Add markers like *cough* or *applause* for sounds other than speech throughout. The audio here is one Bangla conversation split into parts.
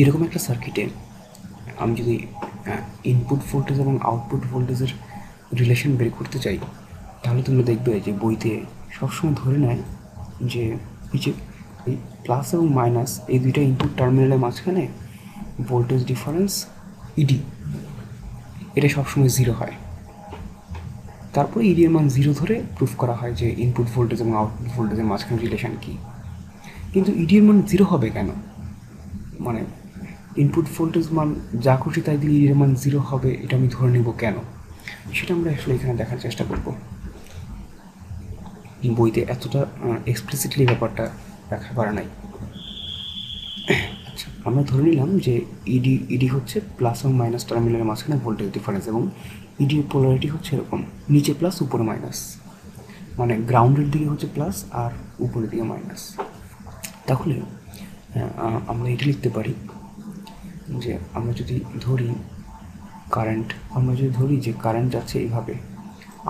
এরকম একটা সার্কিটে আমি যদি ইনপুট ভোল্টেজ এবং আউটপুট ভোল্টেজের রিলেশন বের করতে চাই, তাহলে তোমরা দেখবে যে বইতে সবসময় ধরে নেয় যে এই যে এই প্লাস এবং মাইনাস এই দুইটা ইনপুট টার্মিনালের মাঝখানে ভোল্টেজ ডিফারেন্স ইডি এটা সবসময় জিরো হয়। তারপরে ইডি এর মান জিরো ধরে প্রুফ করা হয় যে ইনপুট ভোল্টেজ এবং আউটপুট ভোল্টেজের মাঝখানে রিলেশন কী। কিন্তু ইডি এর মান জিরো হবে কেন? মানে ইনপুট ভোল্টেজ মান যা খুশি তাই দিলে এর মান জিরো হবে, এটা আমি ধরে নেব কেন? সেটা আমরা আসলে এখানে দেখার চেষ্টা করব। বইতে এতটা এক্সপ্লিসিটলি ব্যাপারটা ব্যাখ্যা করা নাই। আচ্ছা আমরা ধরে নিলাম যে ইডি ইডি হচ্ছে প্লাস এবং মাইনাস টার্মিনালের মাঝখানে ভোল্টেজ ডিফারেন্স এবং ইডি এর পোলারিটি হচ্ছে এরকম, নিচে প্লাস উপরে মাইনাস মানে গ্রাউন্ডের দিকে হচ্ছে প্লাস আর উপরের দিকে মাইনাস তাহলে আমরা এটা লিখতে পারি যে আমরা যদি ধরি কারেন্ট আমরা যদি ধরি যে কারেন্ট যাচ্ছে এইভাবে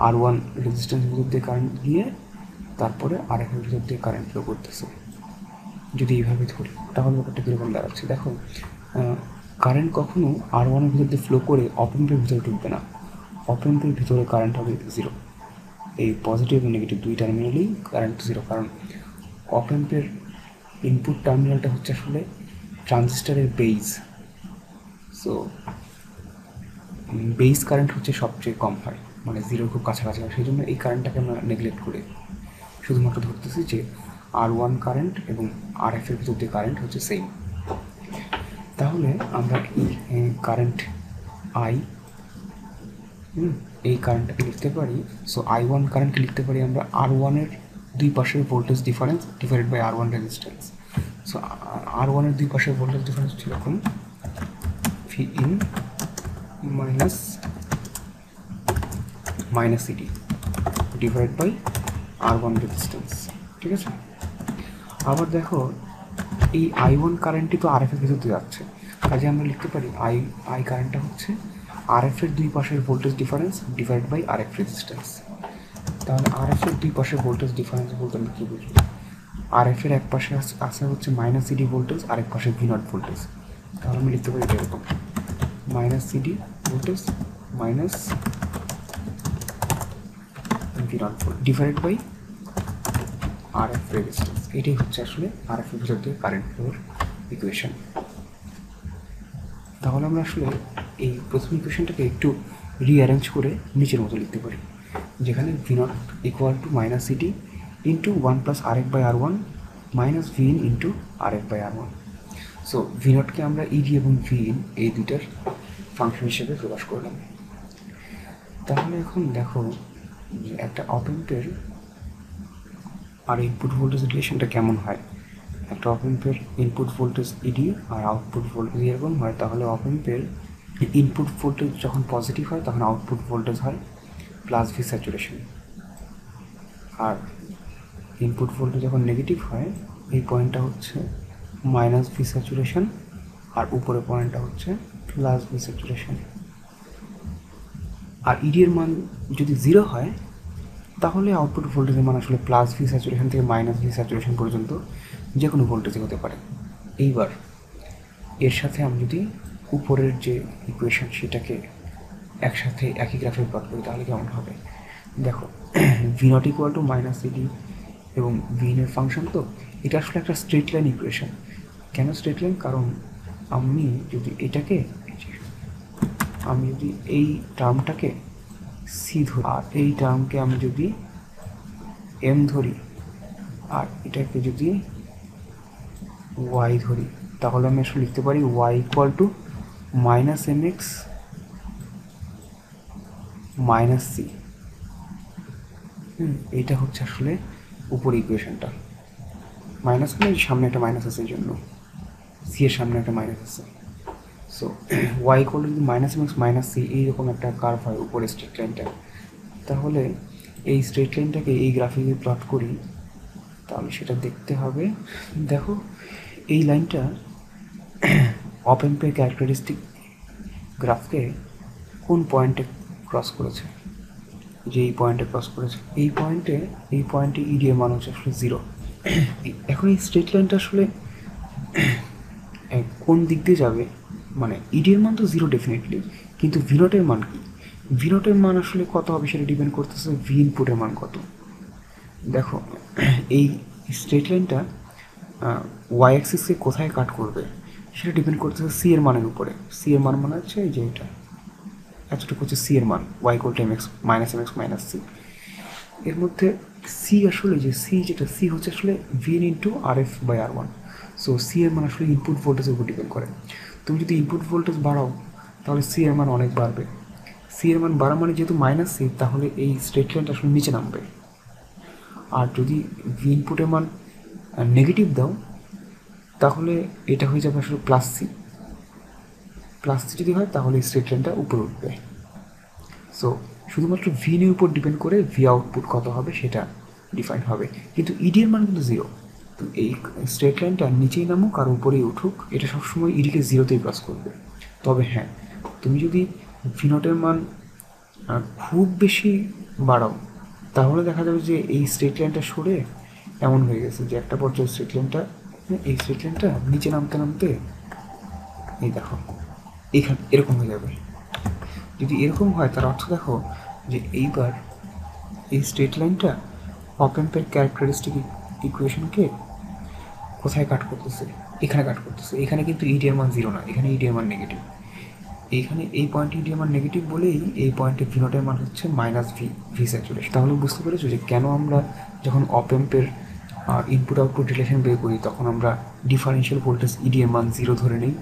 আর ওয়ান রেজিস্ট্যান্সের ভিতর দিয়ে কারেন্ট গিয়ে তারপরে আর একের ভিতর দিয়ে কারেন্ট ফ্লো করতেছে। যদি এইভাবে ধরি তাহলে ব্যাপারটা কীরকম দাঁড়াচ্ছে? দেখো কারেন্ট কখনো আর ওয়ানের ভিতর দিয়ে ফ্লো করে অপেম্পের ভিতরে ঢুকবে না। অপেম্পের ভিতরে কারেন্ট হবে জিরো এই পজিটিভ এবং নেগেটিভ দুই টার্মিনালেই কারেন্ট জিরো কারণ অপেম্পের ইনপুট টার্মিনালটা হচ্ছে আসলে ট্রানজিস্টারের বেইজ সো বেস কারেন্ট হচ্ছে সবচেয়ে কম হয় মানে জিরোর খুব কাছাকাছি হয়, সেই জন্য এই কারেন্টটাকে আমরা নেগলেক্ট করে। শুধুমাত্র ধরতেছি যে আর ওয়ান কারেন্ট এবং আর এফ এর ভিতর দিয়ে কারেন্ট হচ্ছে সেম তাহলে আমরা এই কারেন্ট আই এই কারেন্টটাকে লিখতে পারি? সো আই ওয়ান কারেন্টকে লিখতে পারি আমরা আর ওয়ানের দুই পাশের voltage difference divided by R one resistance so R ওয়ানের দুই পাশের ভোল্টেজ ডিফারেন্স হচ্ছে এরকম। V in minus minus ED divide by R one ঠিক আছে? আবার দেখো, এই আই ওয়ান কারেন্টই তো আর এফ এর ভিতর দিয়ে যাচ্ছে। কাজে আমরা লিখতে পারি আই আই কারেন্টটা হচ্ছে আর এফ এর দুই পাশের voltage difference divide by R F resistance তাহলে আর এফ এর দুই পাশের ভোল্টেজ ডিফারেন্স বলতে আমি কী বুঝব আর এফ এর এক পাশে আছে- হচ্ছে মাইনাস ভোল্টেজ আর এক পাশে ভি নট ভোল্টেজ তাহলে আমি লিখতে পারি এরকম। CD voltage minus V naught volt divided by R F resistance এটাই হচ্ছে আসলে এফ এর ভিতর দিয়ে কারেন্ট ফ্লোর ইকুয়েশন তাহলে আমরা আসলে এই প্রথম ইকুয়েশনটাকে একটু রিঅ্যারেঞ্জ করে নিচের মতো লিখতে পারি, যেখানে V naught equal to minus CD into one plus R F by R one minus V in into R F by R one so V নটকে আমরা ইডি এবং ভি এই দুইটার ফাংশন হিসেবে প্রকাশ করলাম। তাহলে এখন দেখো যে একটা অপেম্পের আর ইনপুট ভোল্টেজ রিলেশনটা কেমন হয়? একটা অপেম্পের ইনপুট ভোল্টেজ ইডি আর আউটপুট ভোল্টেজ এরকম হয়, তাহলে অপেম্পের ইনপুট ভোল্টেজ যখন পজিটিভ হয়, তখন আউটপুট ভোল্টেজ হয় প্লাস ভি স্যাচুরেশন আর ইনপুট ভোল্টেজ যখন নেগেটিভ হয়, এই পয়েন্টটা হচ্ছে মাইনাস ভি স্যাচুরেশন আর উপরে পয়েন্টটা হচ্ছে প্লাস ভি স্যাচুরেশন আর ইডি এর মান যদি জিরো হয়, তাহলে আউটপুট ভোল্টেজের মান আসলে প্লাস ভি স্যাচুরেশন থেকে মাইনাস ভি স্যাচুরেশন পর্যন্ত যে কোনো ভোল্টেজে হতে পারে। এইবার এর সাথে আমি যদি উপরের যে ইকুয়েশন সেটাকে একসাথে একই গ্রাফে প্লট করি, তাহলে কেমন হবে? দেখো V naught equal to minus ED এবং ভি ফাংশন তো, এটা আসলে একটা স্ট্রেট লাইন ইকুয়েশন কেন স্ট্রেট লাইন কারণ আমি যদি এটাকে, আমি যদি এই টার্মটাকে সি ধরি, আর এই টার্মকে আমি যদি এম ধরি, আর এটাকে যদি ওয়াই ধরি, তাহলে আমি আসলে লিখতে পারি Y equal to minus M X minus C এইটা হচ্ছে আসলে উপর ইকুয়েশনটা মাইনাস মানে সামনে একটা মাইনাস আছে জন্য। সি এর সামনে একটা মাইনাস আছে। সো ওয়াই ইকুয়াল যদি মাইনাস এক্স মাইনাস সি এইরকম একটা কার্ভ হয় উপরে স্ট্রেট লাইনটা তাহলে এই স্ট্রেট লাইনটাকে এই গ্রাফে যদি প্লট করি, তাহলে সেটা দেখতে হবে। দেখো, এই লাইনটা অপেম্পের ক্যারেক্টারিস্টিক গ্রাফকে কোন পয়েন্টে ক্রস করেছে? যে এই পয়েন্টে ক্রস করেছে। এই পয়েন্টে এই পয়েন্টে ইডিএ মান হচ্ছে আসলে জিরো *clears throat* এখন এই স্ট্রেট লাইনটা আসলে কোন দিক দিয়ে যাবে? মানে ইডির মান তো জিরো ডেফিনেটলি কিন্তু ভিনোটের মান কি? ভিনোটের মান আসলে কত হবে সেটা ডিপেন্ড করতেছে ভি ইনপুটের মান কত। দেখো, এই স্ট্রেট লাইনটা ওয়াই অ্যাক্সিসকে কোথায় কাট করবে, সেটা ডিপেন্ড করতেছে সি এর মানের উপরে। সি এর মান মানে হচ্ছে এই যে এটা। এতটুকু হচ্ছে সি এর মান Y equal time X minus M X minus C এর মধ্যে সি আসলে যে সি যেটা সি হচ্ছে আসলে V into R F by R one so C এর মান আসলে ইনপুট ভোল্টেজের উপর ডিপেন্ড করে। তুমি যদি ইনপুট ভোল্টেজ বাড়াও, তাহলে সি এর মান অনেক বাড়বে। সি এর মান বাড়া মানে যেহেতু মাইনাস সি তাহলে এই স্ট্রেট লাইনটা আসলে নিচে নামবে। আর যদি ভি ইনপুটের মান নেগেটিভ দাও, তাহলে এটা হয়ে যাবে আসলে প্লাস সি প্লাস সি যদি হয়, তাহলে স্ট্রেট লাইনটা উপরে উঠবে। সো শুধুমাত্র ভিন এর উপর ডিপেন্ড করে ভি আউটপুট কত হবে, সেটা ডিফাইন হবে। কিন্তু ইডি এর মান কিন্তু জিরো তো এই স্ট্রেট লাইনটা নিচেই নামুক আর উপরেই উঠুক, এটা সবসময় ইডিকে জিরোতেই ক্রস করবে। তবে হ্যাঁ তুমি যদি ভিনটের মান খুব বেশি বাড়াও, তাহলে দেখা যাবে যে এই স্ট্রেট লাইনটা সরে এমন হয়ে গেছে যে একটা পর্যায়ে স্ট্রেট লাইনটা এই স্ট্রেট লাইনটা নিচে নামতে নামতে, এই দেখো, এখানে, এরকম হয়ে যাবে। যদি এরকম হয়, তার অর্থ দেখো যে এইবার এই স্ট্রেট লাইনটা অপেম্পের ক্যারেক্টারিস্টিক ইকুয়েশনকে কোথায় কাট করতেছে? এখানে কাট করতেছে। এখানে কিন্তু ইডিএর মান জিরো না। এখানে ইডিএর মান নেগেটিভ এইখানে এই পয়েন্টে ইডিএর মান নেগেটিভ বলেই এই পয়েন্টে ভিনোটের মান হচ্ছে মাইনাস ভি ভি স্যাচুরেশন তাহলে বুঝতে পেরেছ যে কেন আমরা যখন অপেম্পের ইনপুট আউটপুট রিলেশন বের করি, তখন আমরা ডিফারেন্সিয়াল ভোল্টেজ ইডিএর মান জিরো ধরে নিই।